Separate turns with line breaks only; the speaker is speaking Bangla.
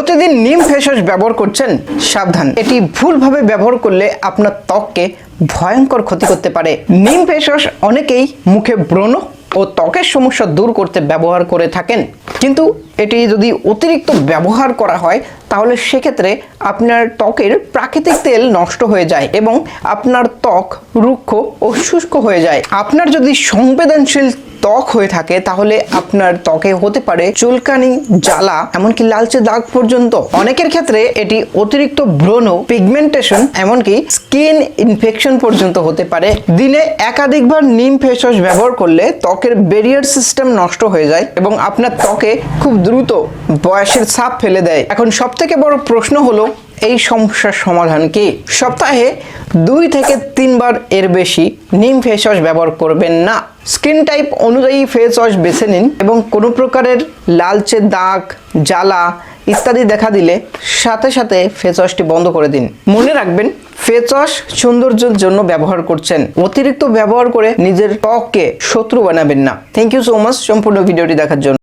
প্রতিদিন নিম ফেস ওয়াশ ব্যবহার করছেন, সাবধান। এটি ভুলভাবে ব্যবহার করলে আপনার ত্বককে ভয়ঙ্কর ক্ষতি করতে পারে। নিম ফেস ওয়াশ অনেকেই মুখে ব্রণ ও ত্বকের সমস্যা দূর করতে ব্যবহার করে থাকেন। কিন্তু এটি যদি অতিরিক্ত ব্যবহার করা হয়, তাহলে সেক্ষেত্রে আপনার ত্বকের প্রাকৃতিক তেল নষ্ট হয়ে যায় এবং আপনার ত্বক রুক্ষ ও শুষ্ক হয়ে যায়। আপনার যদি সংবেদনশীল ত্বক হয়ে থাকে, তাহলে আপনার ত্বকে হতে পারে চুলকানি, জ্বালা, এমনকি লালচে দাগ পর্যন্ত। অনেকের ক্ষেত্রে এটি অতিরিক্ত ব্রণ পিগমেন্টেশন এমনকি স্কিন ইনফেকশন পর্যন্ত হতে পারে। দিনে একাধিকবার নিম ফেস ওয়াশ ব্যবহার করলে ত্বকের ব্যারিয়ার সিস্টেম নষ্ট হয়ে যায় এবং আপনার ত্বকে খুব দ্রুত বয়সের ছাপ ফেলে দেয়। এখন সব থেকে বড় প্রশ্ন হলো এই সমস্যার সমাধান কি? সপ্তাহে দুই থেকে তিনবার এর বেশি নিম ফেস ওয়াশ ব্যবহার করবেন না। স্কিন টাইপ অনুযায়ী ফেস ওয়াশ বেছে নিন এবং কোনো প্রকারের লালচে দাগ, জ্বালা ইত্যাদি দেখা দিলে সাথে সাথে ফেস ওয়াশটি বন্ধ করে দিন। মনে রাখবেন, ফেস ওয়াশ সৌন্দর্যের জন্য ব্যবহার করছেন। অতিরিক্ত ব্যবহার করে নিজের ত্বককে শত্রু বানাবেন না। থ্যাংক ইউ সো মাচ সম্পূর্ণ ভিডিওটি দেখার জন্য।